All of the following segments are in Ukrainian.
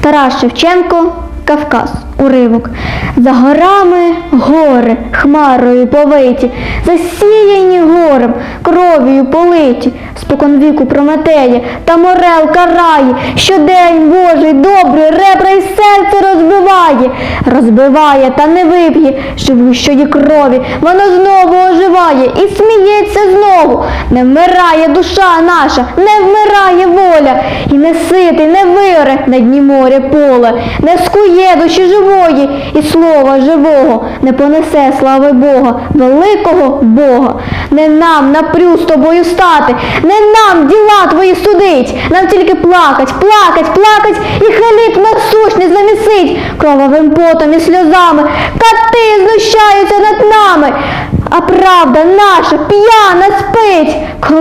Тарас Шевченко, Кавказ, уривок. За горами гори, хмарою повиті, засіяні горем, кров'ю политі, споконвіку Прометея та морел карає, щодень Божий добрий ребра й серце розбиває, розбиває та не вип'є живущої крові, воно знову оживає. І сміється знову. Не вмирає душа наша, не вмирає воля, і не ситий, вире на дні моря поле, не скує душі живої, і слова живого не понесе слави Бога, великого Бога. Не нам напрю з тобою стати, не нам діла твої судить, нам тільки плакать, плакать, плакать, і хліб насущний замісить кровавим потом і сльозами. Кати знущаються над нами. А правда наша п'яна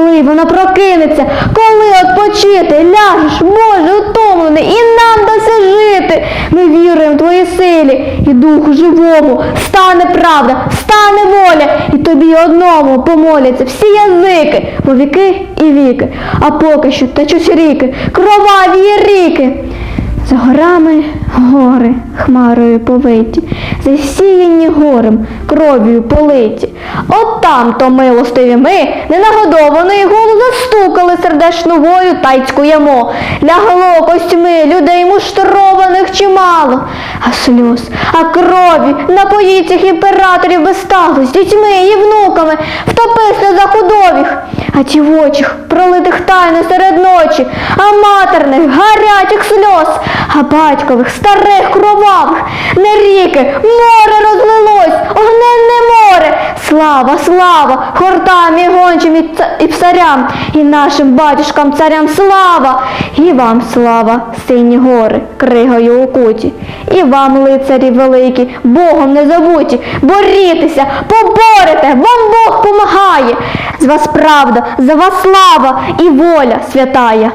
коли вона прокинеться, коли odpoчити, ляжеш, Боже, утомлений, і нам даси жити. Ми віруємо в твої силі і духу живому. Стане правда, стане воля, і тобі одному помоляться всі язики, по віки і віки. А поки що течуть ріки, кроваві ріки. За горами гори хмарою повиті, засіяні горем, кров'ю политі. От там то милостиві ми, ненагодованої голу застукали сердешну вою тайцьку ямо. Лягло костьми людей муштрованих чимало, а сльоз, а крові напоїть цих імператорів безсталу з дітьми і внуками, втопи сльоза худовіх, а ті в очах пролитих тайно серед ночі, а матерних гарячих сльоз, а батькових старих кровавих, не ріки, море розлилось, огненне море. Слава, слава, хортам і гончим і, ца- і псарям, і нашим батюшкам царям слава, і вам слава, сині гори, кригою укуті, і вам, лицарі великі, Богом не забуті, борітеся, поборете, вам Бог помагає. З вас правда, за вас слава і воля святая.